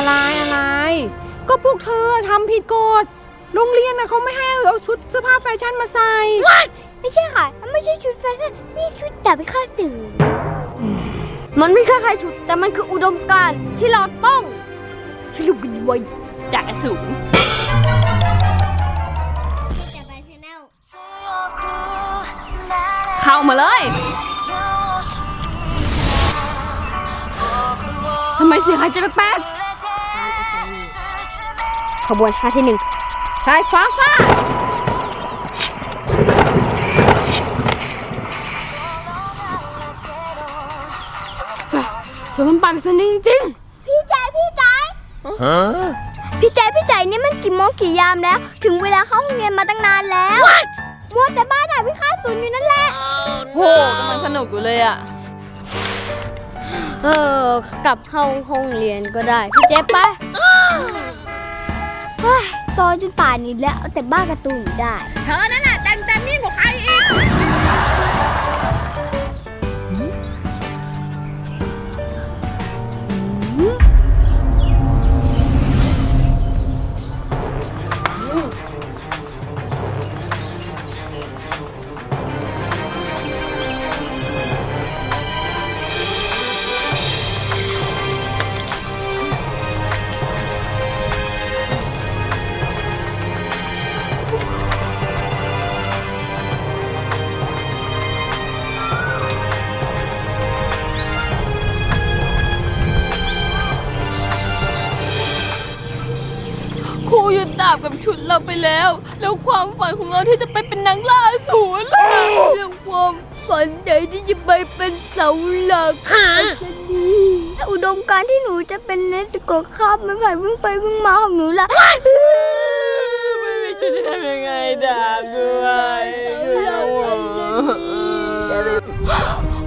อะไรอะไร ก็พวกเธอทำผิดกฎโรงเรียนนะเขาไม่ให้เอาชุดเสื้อผ้าแฟชั่นมาใส่ไม่ใช่ค่ะ มันไม่ใช่ชุดแฟชั่นนี่ชุดดาบพิฆาตสื่อมันไม่ใช่แค่ชุด แต่มันคืออุดมการณ์ที่เราต้องช่วยลูกกันไว้จากสูง เข้ามาเลยทำไมเสียงหายใจแป๊ก ขบวนชาที่หนึ่งๆสายฟ้าฟาดเสือมันปั่นสนิงจริงพี่ใจพี่ใจพี่ใจพี่ใจนี่มันกี่โมงกี่ยามแล้ว ถึงเวลาเข้าห้องเรียนมาตั้งนานแล้วมัวแต่บ้านดาบพิฆาตศูนย์อยู่นั่นแหละโหกำลังสนุกอยู่เลยอะเออกลับเข้าห้องเรียนก็ได้พี่เจ๊ไป เฮ้ยโตจนป่านนี้แล้วเอาแต่บ้าการ์ตูนอยู่ได้ เธอนั่นแหละแต่งแต่นี่กว่าใครอีก ดดาบกับชุดเราไปแล้ว แล้วความฝันของเราที่จะไปเป็นนางล่าศูนย์ล่ะเรื่องความฝันใหญ่ที่จะไปเป็นเสาหลักและอุดมการณ์ที่หนูจะเป็นเนสโกะคาบไม่ไผ่เพิ่งไปเพิ่งมาของหนูล่ะไม่มีชุดจะทำยังไงดาบด้วย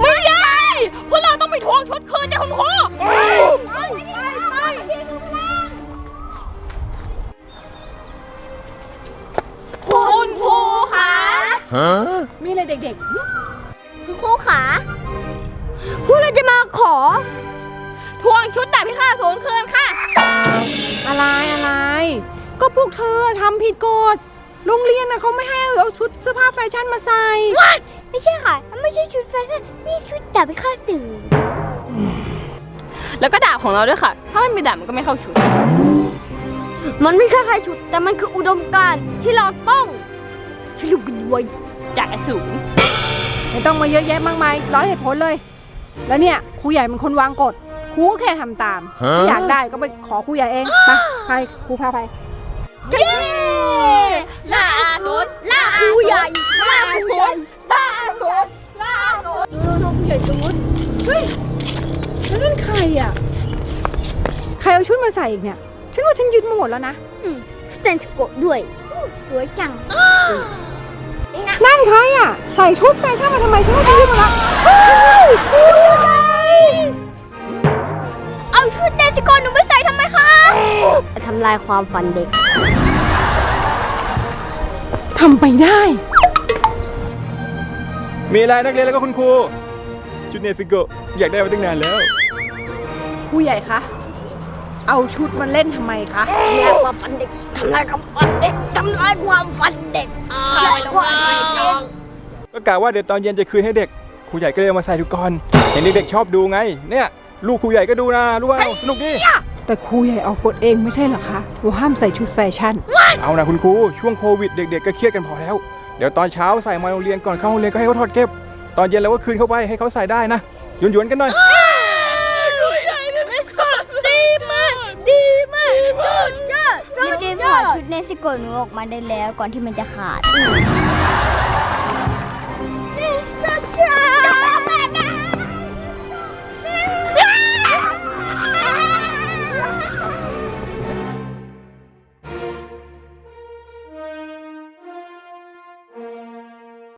ไม่ได้ พวกเราต้องไปทวงชุดคืนจากคุณครู มีอะไรเด็กคุณครูขาพวกเราจะมาขอๆทวงชุดดาบพิฆาตศูนย์คืนค่ะ อะไรอะไร ก็พวกเธอทำผิดกฎโรงเรียนนะเขาไม่ให้เอาชุดเสื้อผ้าแฟชั่นมาใส่ ไม่ใช่ค่ะมันไม่ใช่ชุดแฟชั่นนี่ชุดดาบพิฆาตสื่อแล้วก็ดาบของเราด้วยค่ะ ถ้าไม่มีดาบมันก็ไม่เข้าชุด มันไม่ใช่แค่ชุด แต่มันคืออุดมการณ์ที่เราต้องช่วยลูกกันไว้ จากสูงไม่ต้องมาเยอะแยะมากมายร้อยเหตุผลเลย แล้วเนี่ยครูใหญ่เป็นคนวางกฎครูก็แค่ทำตามฮะถ้าอยากได้ก็ไปขอครูใหญ่เองไปไปครูพาไปเย้ล่าสุดล่าผู้ใหญ่ล่าผู้ใหญ่ล่าสุดล่าสุดล่าผู้ใหญ่สมมติเฮ้ยแล้วนั่นใครอะใครเอาชุดมาใส่อีกเนี่ย ฉันว่าฉันยึดมาหมดแล้วนะสเตนสโกะด้วยอู้สวยจัง นี่นะนั่นใครอะ ใส่ชุดแฟชั่นมาทำไมฉันว่าฉันยึดมาแล้วเฮ้ยครูใหญ่เอาชุดเดนสโกะหนูไปใส่ทำไมคะทำลายความฝันเด็ก ทำไปได้ มีอะไรนักเรียนแล้วก็คุณครู ชุดเนฟิโกะอยากได้มาตั้งนานแล้วครูใหญ่คะ เอาชุดมาเล่นทำไมคะทำลายความฝันเด็กทำลายความฝันเด็กทำลายความฝันเด็กทำลายความฝันเด็กก็กะว่าเดี๋ยวตอนเย็นจะคืนให้เด็กครูใหญ่ก็เลยเอามาใส่ดูก่อนเห็นเด็กๆชอบดูไง เนี่ยลูกครูใหญ่ก็ดูนะรู้เปล่าสนุกดีแต่ครูใหญ่ออกกฎเองไม่ใช่เหรอคะว่าห้ามใส่ชุดแฟชั่น เอานะคุณครูช่วงโควิดเด็ก ๆ ก็เครียดกันพอแล้ว เดี๋ยวตอนเช้าใส่มาโรงเรียนก่อนเข้าโรงเรียนก็ให้เขาถอดเก็บ ตอนเย็นเราก็คืนเข้าไปให้เขาใส่ได้นะหยวนๆกันหน่อยดีมากดีมาก สุดยอดสุดยอดดชุดเนสิโกะหนูออกมาได้แล้วก่อนที่มันจะขาดเนสโกะ